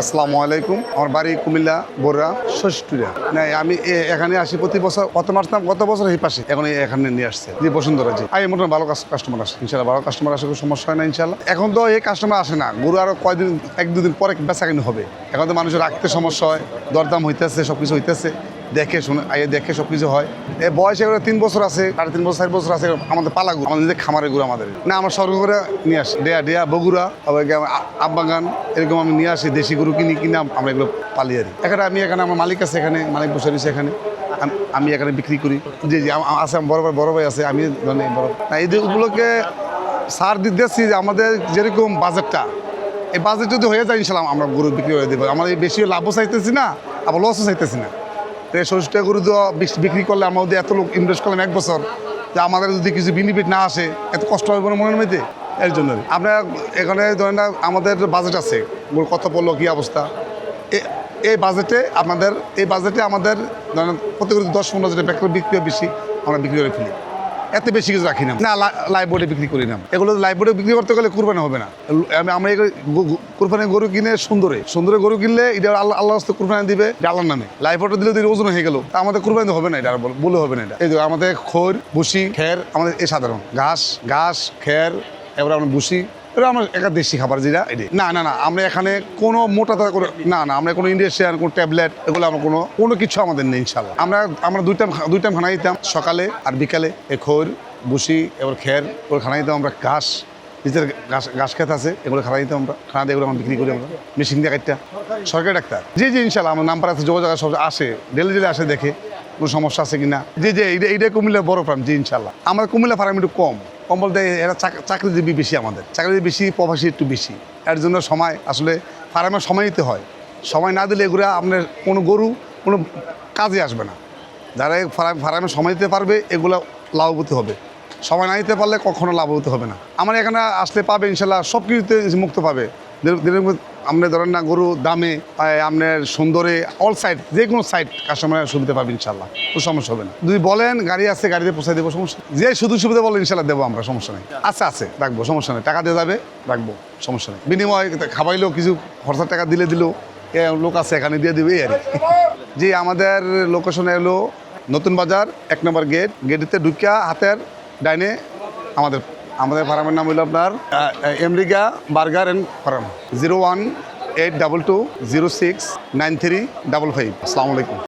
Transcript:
আসসালামু আলাইকুম। আমার বাড়ি কুমিল্লা বোরা ষষ্ঠুরা না আমি এখানে আসি প্রতি বছর কত মাস গত বছর এই পাশে। এখন এখানে নিয়ে আসছে, যে বসুন্ধরা জি আমি মোটামুটি ভালো কাস্টমার আসে ইনশাল্লাহ ভালো কাস্টমার আসে, কোনো সমস্যা হয় না ইনশাল্লাহ এখন তো এই কাস্টমার আসে না। গরু আরও কয়দিন, এক দুদিন পরে বেচা হবে। এখন তো মানুষের রাখতে সমস্যা হয়, দরদাম হইতেছে সব কিছু হইতেছে। দেখে শুনে দেখে সব কিছু হয়। এ বয়স এগুলো তিন বছর আছে, সাড়ে তিন বছর, চার বছর আছে আমাদের পালা গুরু, আমাদের খামারের গুরু আমাদের। না, আমরা সর্ব করে নিয়ে আসি। ডেয়া ডেয়া বগুড়া, আবার কি আমার আ- আমবাগান এরকম আমি নিয়ে আসি, দেশি গরু কিনি, কিনে আম- আমরা এগুলো পালি আর এখানে আমি এখানে আমার মালিক আছে এখানে, মালিক বসে রয়েছে এখানে। আমি এখানে বিক্রি করি। জি জি আছে, আমার বড় ভাই বড় ভাই আছে, আমি মানে বড় না, এই যেগুলোকে সার দিতেছি যে আমাদের যেরকম বাজেটটা, এই বাজেট যদি হয়ে যায়, ইনশাল্লাহ আমরা গরু বিক্রি করে দেবো। আমাদের বেশি লাভও চাইতেছি না, আবার লসও চাইতেছি না। তো এই ষষ্ঠটা গরু তো বিক্রি করলে আমাদের এত লোক ইনভেস্ট করলাম এক বছর যে আমাদের যদি কিছু বেনিফিট না আসে এত কষ্ট হবে মনে মনের মধ্যে? এর জন্য আপনার এখানে ধরেন না আমাদের বাজেট আছে গরু কত পড়ল কী অবস্থা? এ- এই বাজেটে আমাদের এই বাজেটে আমাদের ধরেন প্রতি গরু দশ পনেরো হাজার বিক্রি বেশি আমরা বিক্রি করে ফেলি। এত বেশি কিছু রাখি না। না লাইভ বোর্ডে বিক্রি করি না। এগুলো লাইভ বোর্ডে বিক্রি করতে গেলে কুরবানি হবে না। আমি আমরা কুরবানি গরু কিনে সুন্দরে। সুন্দরে গরু কিনলে এটা আল্লাহ আল্লাহ হস্তে কুরবানি দিবে ডালার নামে। লাইভ বোর্ডে দিলে ওজন হয়ে গেল। তা আমাদের কুরবানি হবে না এটা বলে হবে না এটা। এই আমাদের খোর, ভুসি, খের, আমাদের এই সাধারণ। ঘাস ঘাস, খের, এবার আমরা ভুসি। এটা আমার একটা দেশি খাবার যেটা এটি না না না, আমরা এখানে কোনো মোটা করে, না না, আমরা কোনো ইন্ডাস্ট্রিয়াল কোনো ট্যাবলেট এগুলো আমরা কোনো কোনো কিছু আমাদের নেই ইনশাল্লাহ আমরা আমরা দুই টাইম দুই টাইম খানা দিতাম, সকালে আর বিকালে। এ খোর বুসি এবার খের ওগুলো খানা দিতাম আমরা, ঘাস নিজের ঘাস ঘাস খেত আছে, এগুলো খানা দিতাম আমরা, খানা দিয়ে এগুলো আমরা বিক্রি করি আমরা, মেশিন দিয়ে কাটটা। সরকারি ডাক্তার। জি জি ইনশাল্লাহ আমার নাম্বার আছে, যোগাযোগ সব আসে, ডেলি ডেলি আসে দেখে, কোনো সমস্যা আছে কিনা। জি জি, এইটা এইটা কুমিল্লা বড় ফার্ম জি ইনশাল্লাহ আমার কুমিল্লা ফার্ম একটু কম। কম বলতে এরা চাক- চাকরিজীবী বেশি আমাদের। চাকরিজীবী বেশি, প্রবাসী একটু বেশি। এর জন্য সময় আসলে ফার্মে সময় দিতে হয়। সময় না দিলে এগুলো আপনার কোনো গরু কোনো কাজে আসবে না। যারা ফার্ম সময় দিতে পারবে, এগুলো লাভবতী হবে। সময় না দিতে পারলে কখনো লাভবতী হবে না। আমার এখানে আসতে পাবে ইনশাল্লাহ সব কিছুতে মুক্ত পাবে। আপনি ধরেন না গরু দামে আপনার সুন্দরে অল সাইড যে কোনো সাইড কাস্টমারের সুবিধা পাবে ইনশাল্লাহ কোনো সমস্যা হবে না। যদি বলেন গাড়ি আছে, গাড়িতে পৌঁছে দেবো, সমস্যা যে শুধু সুবিধা বলেন ইনশাল্লাহ দেবো আমরা, সমস্যা নেই। আচ্ছা আছে, রাখব, সমস্যা নেই। টাকা দিয়ে যাবে, রাখব, সমস্যা নেই। বিনিময় খাবাইলেও কিছু খরচার টাকা দিলে দিলেও এ লোক আছে, এখানে দিয়ে দিবে আর। জি, আমাদের লোকেশনে এলো নতুন বাজার, এক নম্বর গেট গেটেতে ঢুকিয়া হাতের ডাইনে আমাদের আমাদের ফার্মের নাম হলো আপনার America burger and farm, zero one eight double two zero six nine three double five. আসসালামু আলাইকুম।